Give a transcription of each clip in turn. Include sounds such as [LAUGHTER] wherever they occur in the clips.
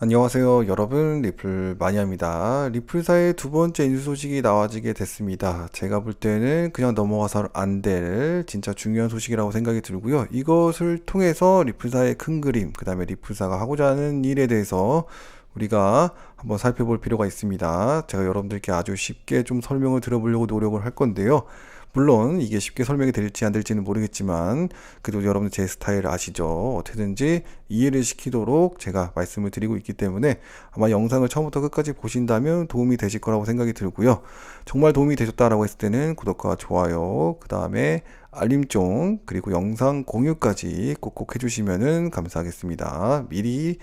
안녕하세요 여러분. 리플 마니아입니다. 리플사의 두 번째 인수 소식이 나와지게 됐습니다. 제가 볼 때는 그냥 넘어가서 안 될 진짜 중요한 소식이라고 생각이 들고요. 이것을 통해서 리플사의 큰 그림 그 다음에 리플사가 하고자 하는 일에 대해서 우리가 한번 살펴볼 필요가 있습니다. 제가 여러분들께 아주 쉽게 좀 설명을 들어보려고 노력을 할 건데요 물론 이게 쉽게 설명이 될지 안 될지는 모르겠지만 그래도 여러분들 제 스타일 아시죠? 어떻게든지 이해를 시키도록 제가 말씀을 드리고 있기 때문에 아마 영상을 처음부터 끝까지 보신다면 도움이 되실 거라고 생각이 들고요. 정말 도움이 되셨다라고 했을 때는 구독과 좋아요, 그 다음에 알림종, 그리고 영상 공유까지 꼭꼭 해주시면 감사하겠습니다. 미리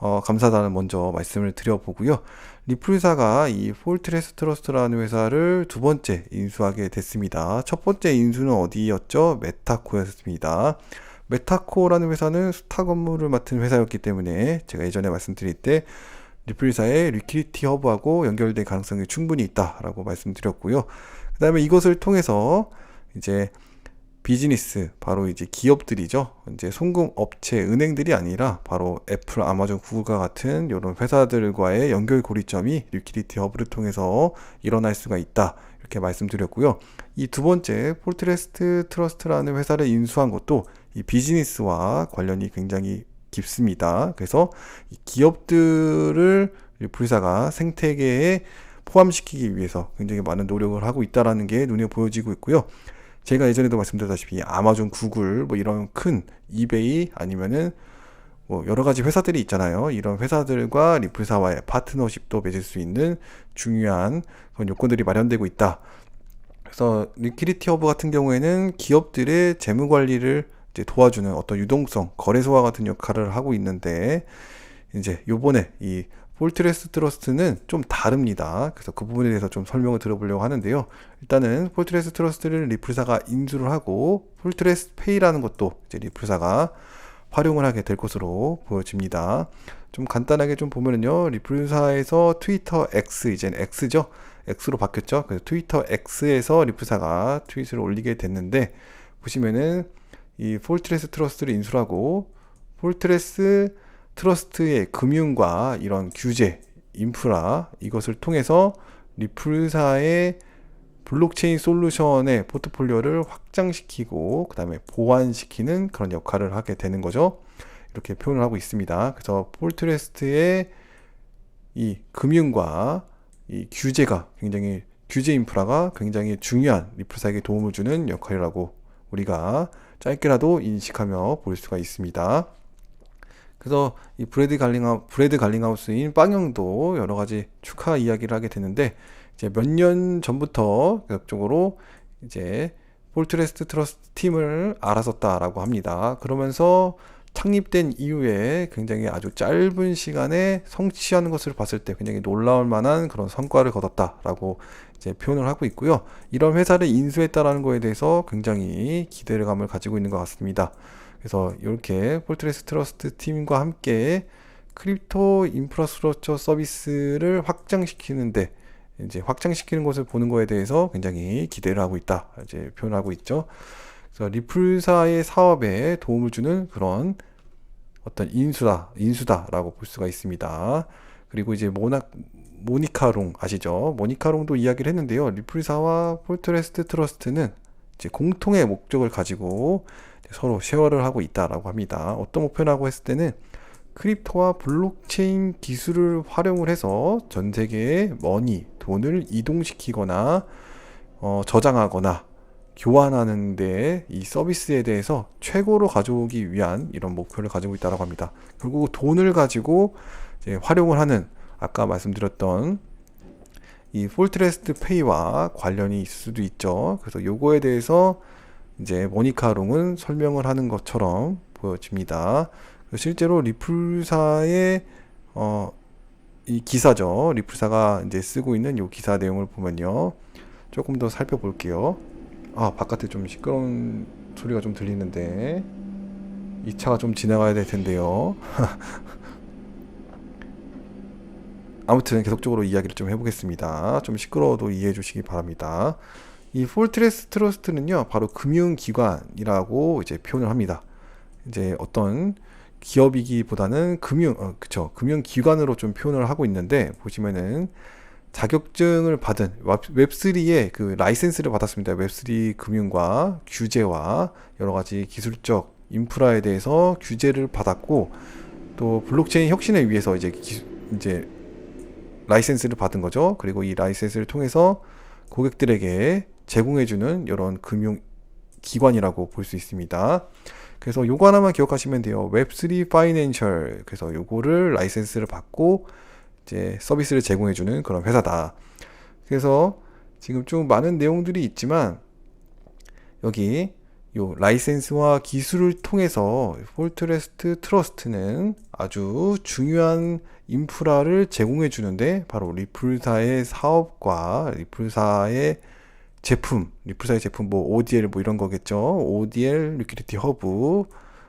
어, 감사하다는 먼저 말씀을 드려보고요. 리플사가 이 폴트레스 트러스트라는 회사를 두 번째 인수하게 됐습니다. 첫 번째 인수는 어디였죠? 메타코였습니다. 메타코라는 회사는 수타 업무를 맡은 회사였기 때문에 제가 예전에 말씀드릴 때 리플사의 리퀴리티 허브하고 연결될 가능성이 충분히 있다라고 말씀드렸고요. 그 다음에 이것을 통해서 이제 비즈니스 바로 이제 기업들이죠. 이제 송금 업체 은행들이 아니라 바로 애플, 아마존, 구글과 같은 이런 회사들과의 연결 고리점이 리퀴리티 허브를 통해서 일어날 수가 있다. 이렇게 말씀드렸고요. 이 두 번째 폴트레스트 트러스트라는 회사를 인수한 것도 이 비즈니스와 관련이 굉장히 깊습니다. 그래서 이 기업들을 불사가 생태계에 포함시키기 위해서 굉장히 많은 노력을 하고 있다라는 게 눈에 보여지고 있고요. 제가 예전에도 말씀드렸다시피 아마존, 구글 뭐 이런 큰 이베이 아니면은 뭐 여러 가지 회사들이 있잖아요. 이런 회사들과 리플사와의 파트너십도 맺을 수 있는 중요한 그런 요건들이 마련되고 있다. 그래서 리퀴리티 허브 같은 경우에는 기업들의 재무 관리를 이제 도와주는 어떤 유동성, 거래소와 같은 역할을 하고 있는데 이제 요번에 이 폴트레스 트러스트는 좀 다릅니다. 그래서 그 부분에 대해서 좀 설명을 들어보려고 하는데요. 일단은 폴트레스 트러스트를 리플사가 인수를 하고 폴트레스 페이라는 것도 이제 리플사가 활용을 하게 될 것으로 보여집니다. 좀 간단하게 좀 보면은요, 리플사에서 트위터 X, 이젠 X죠? X로 바뀌었죠? 그래서 트위터 X에서 리플사가 트윗을 올리게 됐는데, 보시면은 이 폴트레스 트러스트를 인수하고, 폴트레스 트러스트의 금융과 이런 규제, 인프라 이것을 통해서 리플사의 블록체인 솔루션의 포트폴리오를 확장시키고 그 다음에 보완시키는 그런 역할을 하게 되는 거죠. 이렇게 표현을 하고 있습니다. 그래서 폴트레스트의 이 금융과 이 규제가 굉장히 규제 인프라가 굉장히 중요한 리플사에게 도움을 주는 역할이라고 우리가 짧게라도 인식하며 볼 수가 있습니다. 그래서 이 브레드 갈링하 브레드 갈링하우스인 빵형도 여러 가지 축하 이야기를 하게 되는데 이제 몇 년 전부터 계속적으로 이제 폴트레스트 트러스트 팀을 알아섰다라고 합니다. 그러면서 창립된 이후에 굉장히 아주 짧은 시간에 성취하는 것을 봤을 때 굉장히 놀라울 만한 그런 성과를 거뒀다라고 이제 표현을 하고 있고요. 이런 회사를 인수했다라는 거에 대해서 굉장히 기대감을 가지고 있는 것 같습니다. 그래서 이렇게 폴트레스 트러스트 팀과 함께 크립토 인프라스트럭처 서비스를 확장시키는데 이제 확장시키는 것을 보는 거에 대해서 굉장히 기대를 하고 있다. 이제 표현하고 있죠. 그래서 리플사의 사업에 도움을 주는 그런 어떤 인수다, 인수다라고 볼 수가 있습니다. 그리고 이제 모나, 모니카롱 아시죠? 모니카롱도 이야기를 했는데요. 리플사와 폴트레스트 트러스트는 이제 공통의 목적을 가지고 서로 쉐어를 하고 있다라고 합니다. 어떤 목표라고 했을 때는 크립토와 블록체인 기술을 활용을 해서 전 세계의 머니, 돈을 이동시키거나 어, 저장하거나 교환하는 데 이 서비스에 대해서 최고로 가져오기 위한 이런 목표를 가지고 있다고 합니다. 결국 돈을 가지고 활용을 하는 아까 말씀드렸던 이 폴트레스트 페이와 관련이 있을 수도 있죠. 그래서 요거에 대해서 이제 모니카롱은 설명을 하는 것처럼 보여집니다. 실제로 리플사의 어, 이 기사죠. 리플사가 이제 쓰고 있는 이 기사 내용을 보면요. 조금 더 살펴볼게요. 아, 바깥에 좀 시끄러운 소리가 좀 들리는데 이 차가 좀 지나가야 될 텐데요. [LAUGHS] 아무튼 계속적으로 이야기를 좀 해보겠습니다. 좀 시끄러워도 이해해 주시기 바랍니다. 이 폴트레스 트러스트는요, 바로 금융기관이라고 이제 표현을 합니다. 이제 어떤 기업이기보다는 금융, 어, 그쵸. 금융기관으로 좀 표현을 하고 있는데, 보시면은 자격증을 받은 웹3의 그 라이센스를 받았습니다. 웹3 금융과 규제와 여러 가지 기술적 인프라에 대해서 규제를 받았고, 또 블록체인 혁신을 위해서 이제 기, 이제 라이센스를 받은 거죠. 그리고 이 라이센스를 통해서 고객들에게 제공해주는 이런 금융 기관이라고 볼 수 있습니다. 그래서 요거 하나만 기억하시면 돼요. 웹3 파이낸셜. 그래서 요거를 라이센스를 받고 이제 서비스를 제공해주는 그런 회사다. 그래서 지금 좀 많은 내용들이 있지만 여기 요 라이센스와 기술을 통해서 폴트레스트 트러스트는 아주 중요한 인프라를 제공해 주는데 바로 리플사의 사업과 리플사의 제품, 리플사의 제품 뭐 ODL 뭐 이런 거겠죠. ODL 리퀴리티 허브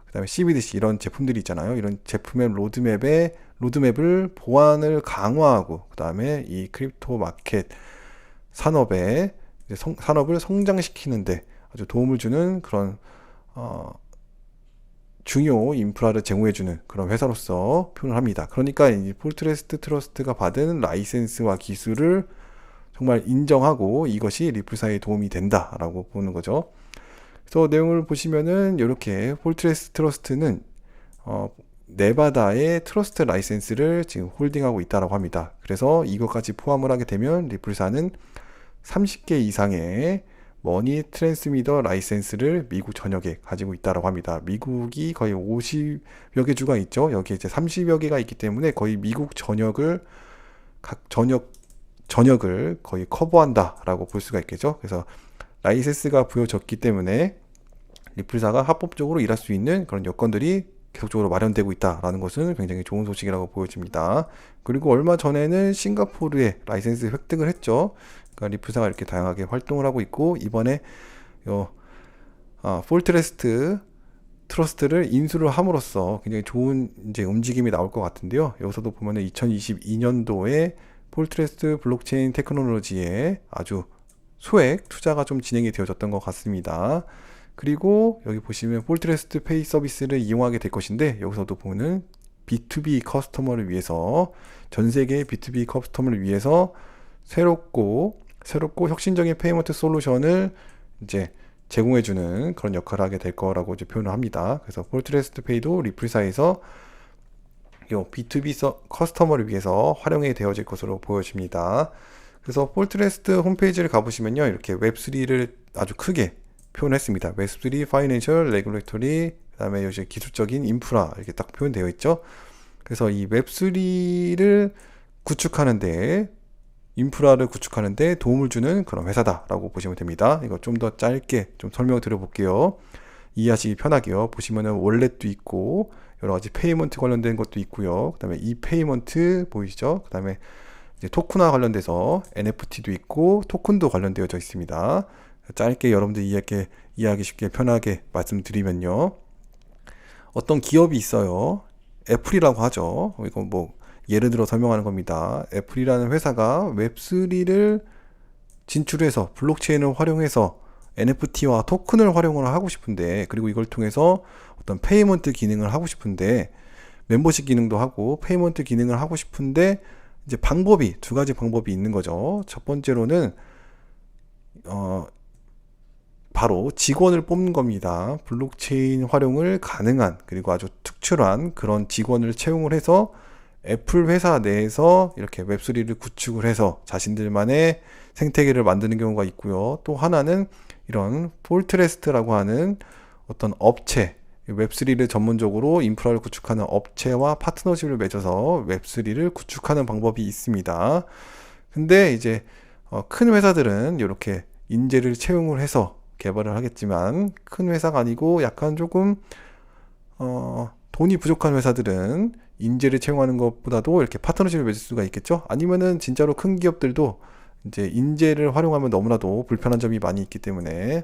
그 다음에 CBDC 이런 제품들이 있잖아요. 이런 제품의 로드맵에 로드맵을 보완을 강화하고 그 다음에 이 크립토 마켓 산업에 성, 산업을 성장시키는데 아주 도움을 주는 그런 어, 중요 인프라를 제공해주는 그런 회사로서 표현을 합니다. 그러니까 이 폴트레스트 트러스트가 받은 라이센스와 기술을 정말 인정하고 이것이 리플사에 도움이 된다라고 보는 거죠. 그래서 내용을 보시면은 이렇게 폴트레스트 트러스트는 어, 네바다의 트러스트 라이센스를 지금 홀딩하고 있다라고 합니다. 그래서 이것까지 포함을 하게 되면 리플사는 30개 이상의 머니 트랜스미터 라이센스를 미국 전역에 가지고 있다라고 합니다. 미국이 거의 50여 개 주가 있죠. 여기 이제 30여 개가 있기 때문에 거의 미국 전역을 각 전역 전역을 거의 커버한다라고 볼 수가 있겠죠. 그래서 라이센스가 부여졌기 때문에 리플사가 합법적으로 일할 수 있는 그런 여건들이 계속적으로 마련되고 있다라는 것은 굉장히 좋은 소식이라고 보여집니다. 그리고 얼마 전에는 싱가포르에 라이센스 획득을 했죠. 그러니까 리프사가 이렇게 다양하게 활동을 하고 있고 이번에 요 아, 폴트레스트 트러스트를 인수를 함으로써 굉장히 좋은 이제 움직임이 나올 것 같은데요. 여기서도 보면은 2022년도에 폴트레스트 블록체인 테크놀로지에 아주 소액 투자가 좀 진행이 되어졌던 것 같습니다. 그리고 여기 보시면 폴트레스트 페이 서비스를 이용하게 될 것인데 여기서도 보면 B2B 커스터머를 위해서 전 세계 B2B 커스터머를 위해서 새롭고 새롭고 혁신적인 페이먼트 솔루션을 이제 제공해주는 그런 역할을 하게 될 거라고 이제 표현을 합니다. 그래서 폴트레스트 페이도 리플사에서 요 B2B 서, 커스터머를 위해서 활용이 되어질 것으로 보여집니다. 그래서 폴트레스트 홈페이지를 가보시면요. 이렇게 웹3를 아주 크게 표현했습니다. 웹3 파이낸셜 레귤레토리 그다음에 요새 기술적인 인프라 이렇게 딱 표현되어 있죠. 그래서 이 웹3를 구축하는데 인프라를 구축하는데 도움을 주는 그런 회사다라고 보시면 됩니다. 이거 좀 더 짧게 좀 설명을 드려볼게요. 이해하시기 편하게요. 보시면은 월렛도 있고 여러 가지 페이먼트 관련된 것도 있고요. 그다음에 이 페이먼트 보이시죠? 그다음에 이제 토큰화 관련돼서 NFT도 있고 토큰도 관련되어져 있습니다. 짧게 여러분들 이해하기, 이해하기 쉽게 편하게 말씀드리면요. 어떤 기업이 있어요. 애플이라고 하죠. 이거 뭐 예를 들어 설명하는 겁니다. 애플이라는 회사가 웹3를 진출해서 블록체인을 활용해서 NFT와 토큰을 활용을 하고 싶은데 그리고 이걸 통해서 어떤 페이먼트 기능을 하고 싶은데 멤버십 기능도 하고 페이먼트 기능을 하고 싶은데 이제 방법이 두 가지 방법이 있는 거죠. 첫 번째로는 어 바로 직원을 뽑는 겁니다. 블록체인 활용을 가능한 그리고 아주 특출한 그런 직원을 채용을 해서 애플 회사 내에서 이렇게 웹3를 구축을 해서 자신들만의 생태계를 만드는 경우가 있고요. 또 하나는 이런 폴트레스트라고 하는 어떤 업체, 웹3를 전문적으로 인프라를 구축하는 업체와 파트너십을 맺어서 웹3를 구축하는 방법이 있습니다. 근데 이제 어, 큰 회사들은 이렇게 인재를 채용을 해서 개발을 하겠지만 큰 회사가 아니고 약간 조금 어, 돈이 부족한 회사들은 인재를 채용하는 것보다도 이렇게 파트너십을 맺을 수가 있겠죠. 아니면은 진짜로 큰 기업들도 이제 인재를 활용하면 너무나도 불편한 점이 많이 있기 때문에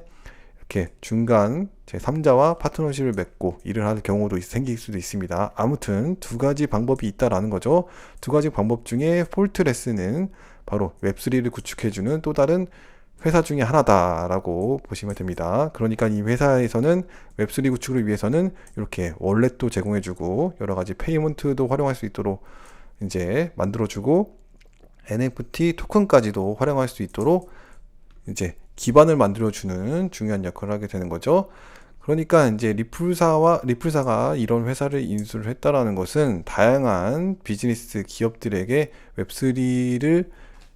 이렇게 중간 제 3자와 파트너십을 맺고 일을 할 경우도 생길 수도 있습니다. 아무튼 두 가지 방법이 있다라는 거죠. 두 가지 방법 중에 폴트레스는 바로 웹3를 구축해주는 또 다른 회사 중에 하나다라고 보시면 됩니다. 그러니까 이 회사에서는 웹3 구축을 위해서는 이렇게 월렛도 제공해주고 여러 가지 페이먼트도 활용할 수 있도록 이제 만들어주고 NFT 토큰까지도 활용할 수 있도록 이제 기반을 만들어주는 중요한 역할을 하게 되는 거죠. 그러니까 이제 리플사와 리플사가 이런 회사를 인수를 했다라는 것은 다양한 비즈니스 기업들에게 웹3를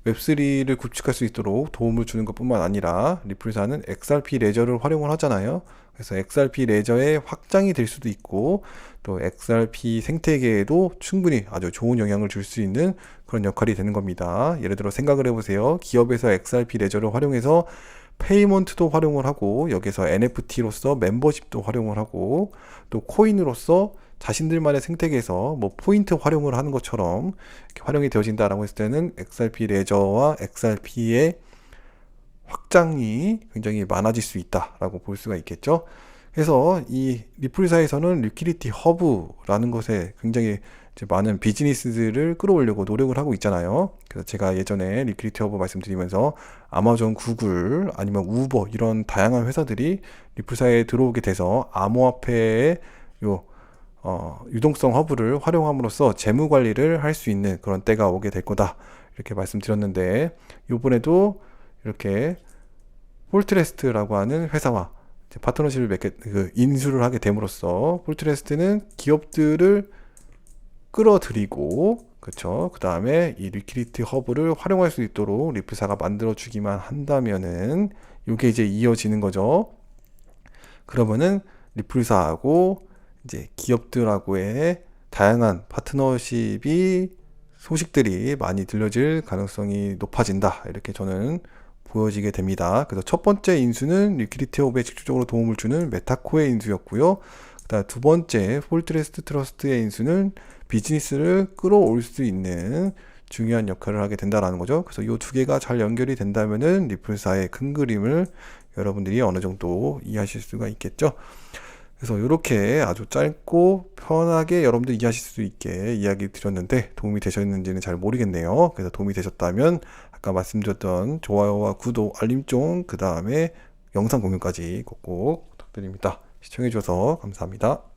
웹3를 구축할 수 있도록 도움을 주는 것뿐만 아니라 리플사는 XRP 레저를 활용을 하잖아요. 그래서 XRP 레저의 확장이 될 수도 있고 또 XRP 생태계에도 충분히 아주 좋은 영향을 줄 수 있는 그런 역할이 되는 겁니다. 예를 들어 생각을 해보세요. 기업에서 XRP 레저를 활용해서 페이먼트도 활용을 하고 여기서 NFT로서 멤버십도 활용을 하고 또 코인으로서 자신들만의 생태계에서 뭐 포인트 활용을 하는 것처럼 활용이 되어진다라고 했을 때는 XRP 레저와 XRP의 확장이 굉장히 많아질 수 있다라고 볼 수가 있겠죠. 그래서 이 리플사에서는 리퀴리티 허브라는 것에 굉장히 많은 비즈니스들을 끌어올려고 노력을 하고 있잖아요. 그래서 제가 예전에 리퀴리티 허브 말씀드리면서 아마존, 구글, 아니면 우버 이런 다양한 회사들이 리플사에 들어오게 돼서 암호화폐의 요 어, 유동성 허브를 활용함으로써 재무 관리를 할 수 있는 그런 때가 오게 될 거다. 이렇게 말씀드렸는데 이번에도 이렇게 폴트레스트라고 하는 회사와 파트너십을 맺게 그 인수를 하게 됨으로써 폴트레스트는 기업들을 끌어들이고 그렇죠. 그 다음에 이 리퀴리티 허브를 활용할 수 있도록 리플사가 만들어 주기만 한다면은 이게 이제 이어지는 거죠. 그러면은 리플사하고 이제 기업들하고의 다양한 파트너십이 소식들이 많이 들려질 가능성이 높아진다. 이렇게 저는 보여지게 됩니다. 그래서 첫 번째 인수는 리퀴리티 허브에 직접적으로 도움을 주는 메타코의 인수였고요. 그다음 두 번째 폴트레스트 트러스트의 인수는 비즈니스를 끌어올 수 있는 중요한 역할을 하게 된다라는 거죠. 그래서 이 두 개가 잘 연결이 된다면은 리플사의 큰 그림을 여러분들이 어느 정도 이해하실 수가 있겠죠. 그래서 이렇게 아주 짧고 편하게 여러분들 이해하실 수 있게 이야기 드렸는데 도움이 되셨는지는 잘 모르겠네요. 그래서 도움이 되셨다면 아까 말씀드렸던 좋아요와 구독, 알림종, 그 다음에 영상 공유까지 꼭꼭 부탁드립니다. 시청해주셔서 감사합니다.